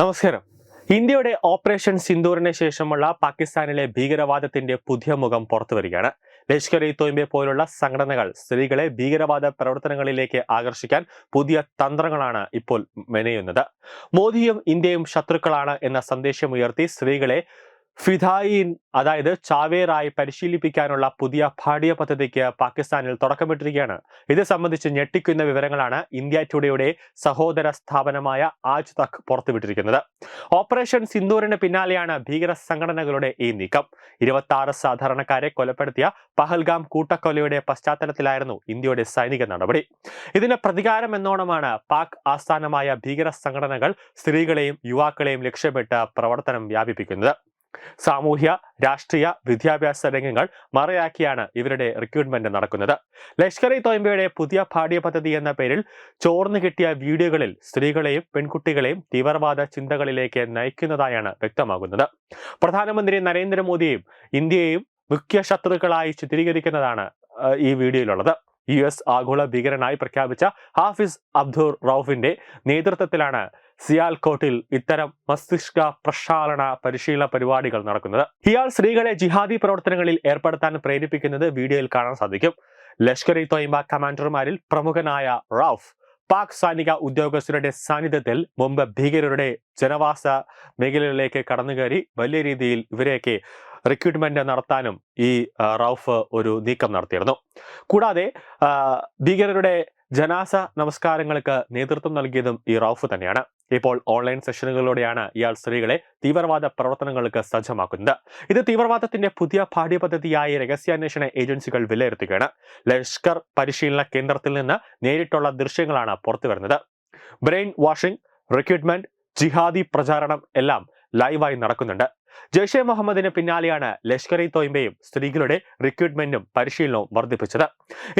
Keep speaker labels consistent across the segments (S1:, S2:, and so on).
S1: നമസ്കാരം. ഇന്ത്യയുടെ ഓപ്പറേഷൻ സിന്ദൂറിന് ശേഷമുള്ള പാകിസ്ഥാനിലെ ഭീകരവാദത്തിന്റെ പുതിയ മുഖം പുറത്തു വരികയാണ്. ലഷ്കർ ഇ തോയിബെ പോലുള്ള സംഘടനകൾ സ്ത്രീകളെ ഭീകരവാദ പ്രവർത്തനങ്ങളിലേക്ക് ആകർഷിക്കാൻ പുതിയ തന്ത്രങ്ങളാണ് ഇപ്പോൾ മെനയുന്നത്. മോദിയും ഇന്ത്യയും ശത്രുക്കളാണ് എന്ന സന്ദേശമുയർത്തി സ്ത്രീകളെ ഫിദായിൻ അതായത് ചാവേറായി പരിശീലിപ്പിക്കാനുള്ള പുതിയ പാഠ്യ പദ്ധതിക്ക് പാകിസ്ഥാനിൽ തുടക്കമിട്ടിരിക്കുകയാണ്. ഇത് സംബന്ധിച്ച് ഞെട്ടിക്കുന്ന വിവരങ്ങളാണ് ഇന്ത്യ ടുഡേയുടെ സഹോദര സ്ഥാപനമായ ആജ് തക് പുറത്തുവിട്ടിരിക്കുന്നത്. ഓപ്പറേഷൻ സിന്ദൂറിന് പിന്നാലെയാണ് ഭീകര സംഘടനകളുടെ ഈ നീക്കം. ഇരുപത്തി സാധാരണക്കാരെ കൊലപ്പെടുത്തിയ പഹൽഗാം കൂട്ടക്കൊലയുടെ പശ്ചാത്തലത്തിലായിരുന്നു ഇന്ത്യയുടെ സൈനിക നടപടി. ഇതിന് പ്രതികാരം എന്നോണമാണ് പാക് ആസ്ഥാനമായ ഭീകര സംഘടനകൾ സ്ത്രീകളെയും യുവാക്കളെയും ലക്ഷ്യമിട്ട് പ്രവർത്തനം വ്യാപിപ്പിക്കുന്നത്. സാമൂഹ്യ രാഷ്ട്രീയ വിദ്യാഭ്യാസ രംഗങ്ങൾ മറയാക്കിയാണ് ഇവരുടെ റിക്രൂട്ട്മെന്റ് നടക്കുന്നത്. ലഷ്കർ ഇ തോയമ്പയുടെ പുതിയ പാഠ്യ പദ്ധതി എന്ന പേരിൽ ചോർന്നു കിട്ടിയ വീഡിയോകളിൽ സ്ത്രീകളെയും പെൺകുട്ടികളെയും തീവ്രവാദ ചിന്തകളിലേക്ക് നയിക്കുന്നതായാണ് വ്യക്തമാകുന്നത്. പ്രധാനമന്ത്രി നരേന്ദ്രമോദിയെയും ഇന്ത്യയെയും മുഖ്യ ശത്രുക്കളായി ചിത്രീകരിക്കുന്നതാണ് ഈ വീഡിയോയിലുള്ളത്. യു എസ് ആഗോള ഭീകരനായി പ്രഖ്യാപിച്ച ഹാഫിസ് അബ്ദുർ റൌഫിന്റെ നേതൃത്വത്തിലാണ് സിയാൽകോട്ടിൽ ഇത്തരം മസ്തിഷ്ക പ്രക്ഷാളന പരിശീലന പരിപാടികൾ നടക്കുന്നത്. ഇയാൾ സ്ത്രീകളെ ജിഹാദി പ്രവർത്തനങ്ങളിൽ ഏർപ്പെടുത്താൻ പ്രേരിപ്പിക്കുന്നത് വീഡിയോയിൽ കാണാൻ സാധിക്കും. ലഷ്കർ ഇ തോയിബ കമാൻഡർമാരിൽ പ്രമുഖനായ റൌഫ് പാക് സൈനിക ഉദ്യോഗസ്ഥരുടെ സാന്നിധ്യത്തിൽ മുമ്പ് ഭീകരരുടെ ജനവാസ മേഖലകളിലേക്ക് കടന്നുകയറി വലിയ രീതിയിൽ ഇവരെയൊക്കെ റിക്രൂട്ട്മെന്റ് നടത്താനും ഈ റൌഫ് ഒരു നീക്കം നടത്തിയിരുന്നു. കൂടാതെ ഭീകരരുടെ ജനാസ നമസ്കാരങ്ങൾക്ക് നേതൃത്വം നൽകിയതും ഈ റൌഫ് തന്നെയാണ്. ഇപ്പോൾ ഓൺലൈൻ സെഷനുകളിലൂടെയാണ് ഇയാൾ സ്ത്രീകളെ തീവ്രവാദ പ്രവർത്തനങ്ങൾക്ക് സജ്ജമാക്കുന്നത്. ഇത് തീവ്രവാദത്തിന്റെ പുതിയ പാഠ്യപദ്ധതിയായി രഹസ്യാന്വേഷണ ഏജൻസികൾ വിലയിരുത്തുകയാണ്. ലഷ്കർ പരിശീലന കേന്ദ്രത്തിൽ നിന്ന് നേരിട്ടുള്ള ദൃശ്യങ്ങളാണ് പുറത്തുവരുന്നത് ബ്രെയിൻ വാഷിംഗ് റിക്രൂട്ട്മെന്റ് ജിഹാദി പ്രചാരണം എല്ലാം ലൈവായി നടക്കുന്നുണ്ട്. ജയ്ഷെ മുഹമ്മദിന് പിന്നാലെയാണ് ലഷ്കർ ഇ തോയിബയും സ്ത്രീകളുടെ റിക്രൂട്ട്മെന്റും പരിശീലനവും വർദ്ധിപ്പിച്ചത്.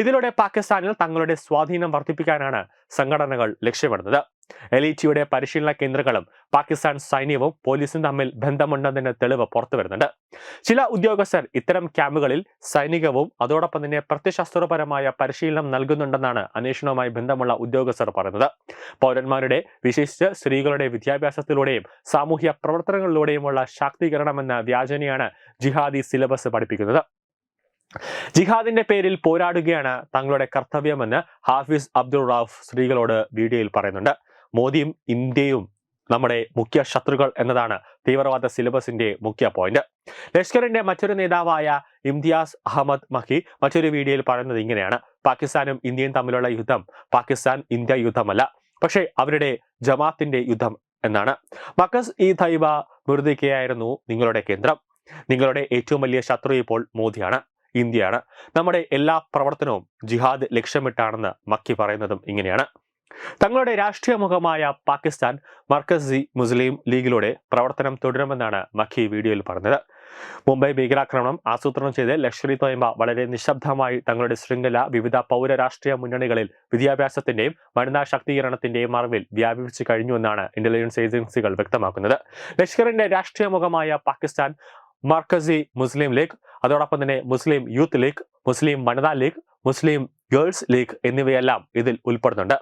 S1: ഇതിലൂടെ പാകിസ്ഥാനിൽ തങ്ങളുടെ സ്വാധീനം വർദ്ധിപ്പിക്കാനാണ് സംഘടനകൾ ലക്ഷ്യമിടുന്നത്. എലീറ്റിയുടെ പരിശീലന കേന്ദ്രങ്ങളും പാകിസ്ഥാൻ സൈന്യവും പോലീസും തമ്മിൽ ബന്ധമുണ്ടെന്നതിന് തെളിവ് പുറത്തു വരുന്നുണ്ട്. ചില ഉദ്യോഗസ്ഥർ ഇത്തരം ക്യാമ്പുകളിൽ സൈനികവും അതോടൊപ്പം തന്നെ പ്രത്യശാസ്ത്രപരമായ പരിശീലനം നൽകുന്നുണ്ടെന്നാണ് അന്വേഷണവുമായി ബന്ധമുള്ള ഉദ്യോഗസ്ഥർ പറയുന്നത്. പൗരന്മാരുടെ വിശേഷിച്ച് സ്ത്രീകളുടെ വിദ്യാഭ്യാസത്തിലൂടെയും സാമൂഹ്യ പ്രവർത്തനങ്ങളിലൂടെയുമുള്ള ശാക്തീകരണം എന്ന വ്യാജനയാണ് ജിഹാദി സിലബസ് പഠിപ്പിക്കുന്നത്. ജിഹാദിന്റെ പേരിൽ പോരാടുകയാണ് തങ്ങളുടെ കർത്തവ്യമെന്ന് ഹാഫിസ് അബ്ദുൾ റാഫ് സ്ത്രീകളോട് വീഡിയോയിൽ പറയുന്നുണ്ട്. മോദിയും ഇന്ത്യയും നമ്മുടെ മുഖ്യ ശത്രുക്കൾ എന്നതാണ് തീവ്രവാദ സിലബസിന്റെ മുഖ്യ പോയിന്റ് ലഷ്കറിന്റെ മറ്റൊരു നേതാവായ ഇംതിയാസ് അഹമ്മദ് മഹി മറ്റൊരു വീഡിയോയിൽ പറയുന്നത് ഇങ്ങനെയാണ്. പാകിസ്ഥാനും ഇന്ത്യയും തമ്മിലുള്ള യുദ്ധം പാകിസ്ഥാൻ ഇന്ത്യ യുദ്ധമല്ല പക്ഷേ അവരുടെ ജമാത്തിന്റെ യുദ്ധം എന്നാണ്. മക്കസ് ഈ തൈബ മുറുതിക്കയായിരുന്നു നിങ്ങളുടെ കേന്ദ്രം. നിങ്ങളുടെ ഏറ്റവും വലിയ ശത്രു ഇപ്പോൾ മോദിയാണ് ഇന്ത്യയാണ്. നമ്മുടെ എല്ലാ പ്രവർത്തനവും ജിഹാദ് ലക്ഷ്യമിട്ടാണെന്ന് മക്കി പറയുന്നതും ഇങ്ങനെയാണ്. തങ്ങളുടെ രാഷ്ട്രീയ മുഖമായ പാകിസ്ഥാൻ മർക്കസി മുസ്ലിം ലീഗിലൂടെ പ്രവർത്തനം തുടരുമെന്നാണ് മഖി വീഡിയോയിൽ പറഞ്ഞത്. മുംബൈ ഭീകരാക്രമണം ആസൂത്രണം ചെയ്ത് ലഷ്കർ ഇ തോയ്മ വളരെ നിശബ്ദമായി തങ്ങളുടെ ശൃംഖല വിവിധ പൗര രാഷ്ട്രീയ മുന്നണികളിൽ വിദ്യാഭ്യാസത്തിന്റെയും വനിതാ ശാക്തീകരണത്തിന്റെയും മറവിൽ വ്യാപിപ്പിച്ചു കഴിഞ്ഞുവെന്നാണ് ഇന്റലിജൻസ് ഏജൻസികൾ വ്യക്തമാക്കുന്നത്. ലഷ്കറിന്റെ രാഷ്ട്രീയ മുഖമായ പാകിസ്ഥാൻ മർക്കസി മുസ്ലിം ലീഗ് അതോടൊപ്പം തന്നെ മുസ്ലിം യൂത്ത് ലീഗ് മുസ്ലിം വനിതാ ലീഗ് മുസ്ലിം ഗേൾസ് ലീഗ് എന്നിവയെല്ലാം ഇതിൽ ഉൾപ്പെടുന്നുണ്ട്.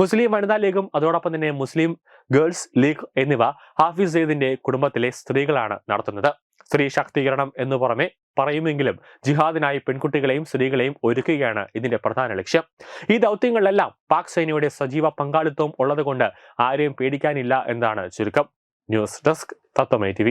S1: മുസ്ലിം വനിതാ ലീഗും അതോടൊപ്പം തന്നെ മുസ്ലിം ഗേൾസ് ലീഗ് എന്നിവ ഹാഫിസ് സെയ്ദിന്റെ കുടുംബത്തിലെ സ്ത്രീകളാണ് നടത്തുന്നത്. സ്ത്രീ ശാക്തീകരണം എന്ന് പുറമെ പറയുമെങ്കിലും ജിഹാദിനായി പെൺകുട്ടികളെയും സ്ത്രീകളെയും ഒരുക്കുകയാണ് ഇതിന്റെ പ്രധാന ലക്ഷ്യം. ഈ ദൗത്യങ്ങളിലെല്ലാം പാക് സൈന്യയുടെ സജീവ പങ്കാളിത്തവും ഉള്ളതുകൊണ്ട് ആരെയും പേടിക്കാനില്ല എന്നാണ് ചുരുക്കം. ന്യൂസ് ഡെസ്ക് തത്വമൈ ടി